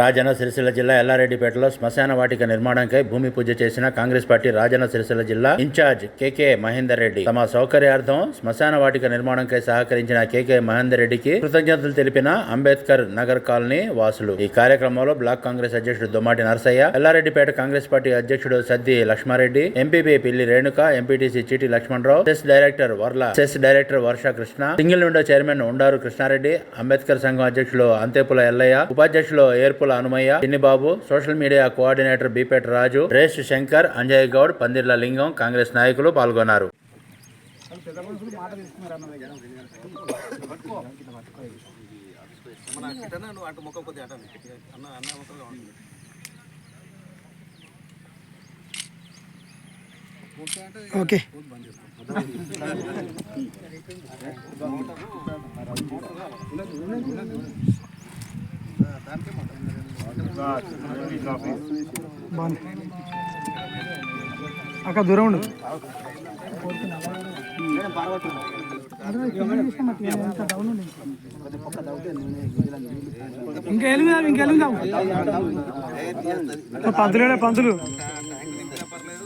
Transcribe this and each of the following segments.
రాజన సిరిసిల్ల జిల్లా ఎల్లారెడ్డిపేటలో శ్మశాన వాటిక నిర్మాణంకై భూమి పూజ చేసిన కాంగ్రెస్ పార్టీ రాజన సిరిసిల్ల జిల్లా ఇన్ఛార్జ్ కేకే మహేందర్ రెడ్డి తమ సౌకర్యార్థం శ్మశాన వాటిక నిర్మాణంకై సహకరించిన కేకే మహేందర్ రెడ్డికి కృతజ్ఞతలు తెలిపిన అంబేద్కర్ నగర్ కాలనీ వాసులు. ఈ కార్యక్రమంలో బ్లాక్ కాంగ్రెస్ అధ్యక్షుడు దుమ్మాటి నరసయ్య ఎల్లారెడ్డిపేట కాంగ్రెస్ పార్టీ అధ్యక్షుడు Saddi Lakshmareddy MPP Pilli Renuka MPTC Chiti Lakshmanarao cess director Varla cess director Varsha Krishna single window chairman ఉండారు కృష్ణారెడ్డి అంబేద్కర్ సంఘం అధ్యక్షులు అంతేపుల ఎల్లయ్య ఉపాధ్యక్షులు Erpula Hanumaiah Chinnibabu social media coordinator Bipeta Raju రేష్ Shankar Anjay Goud Pandirla Lingam Congress నాయకులు పాల్గొన్నారు. ఓకే. బాగుంది అక్క దూరం ఉండు. ఇంకా ఎలుగుదాం ఇంకా ఎలుగుదాం పంతులు పంతులు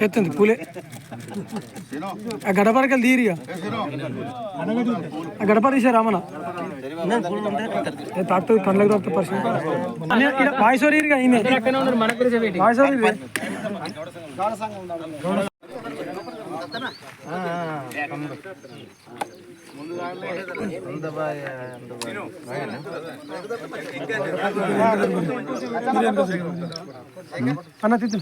ఎత్తుంది పూలే. ఆ గడపరకలు తీరిగా ఆ గడప తీసా రామన తాకుతుంది కళ్ళకు తాకుతుంది పరిస్థితి వాయిస్ ఓరిగా వాయిస్ ఓరి అన్న తిద్దు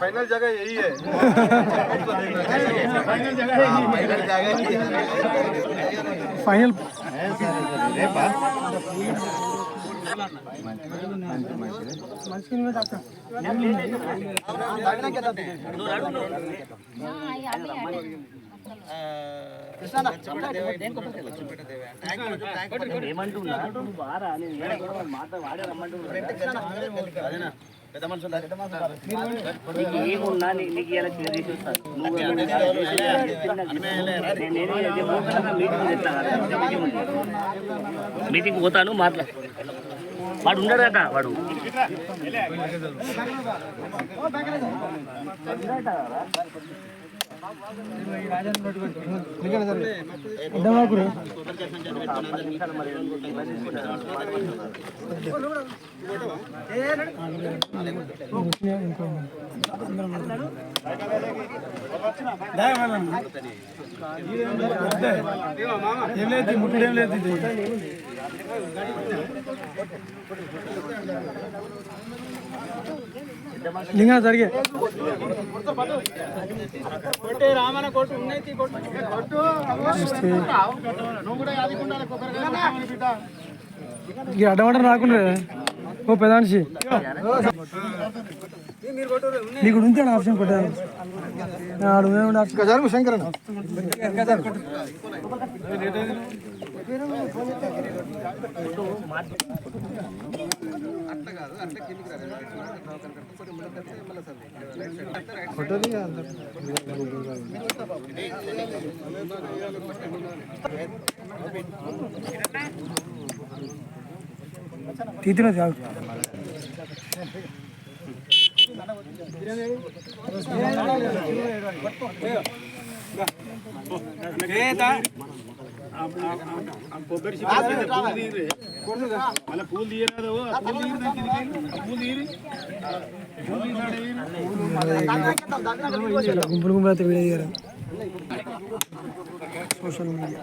ఫైనల్ జగ ఫైనల్ రేపా ఏమంటున్నా మాట వాడే రమ్మంటున్నా పెద్ద ఏమున్నా నీ- నీకు ఇలా చేసి వస్తాను నువ్వు మీటింగ్ పోతాను మాట్లా వాడు ఉండడు కదా వాడు ఏం లేదు ముట్టుడు ఏం లేదు ఇది. లింగా జరిగే. ఇక అడ్డమంట రాకుండా ఓ పెదానిసి నీకు ఉంటే ఆప్షన్ కొట్టాను ఆడు ఆప్షన్. శంకరన్ తీతిలో చాలు కొబ్బరి చిప్ప పూలు తీయరు మళ్ళీ పూలు తీయరాదు ఆ పూలు తీయరు దానికి ఎందుకు? పూలు తీయరు పూలు గుంపులు గుంపులు అయితే వీడియో తీయరు సోషల్ మీడియా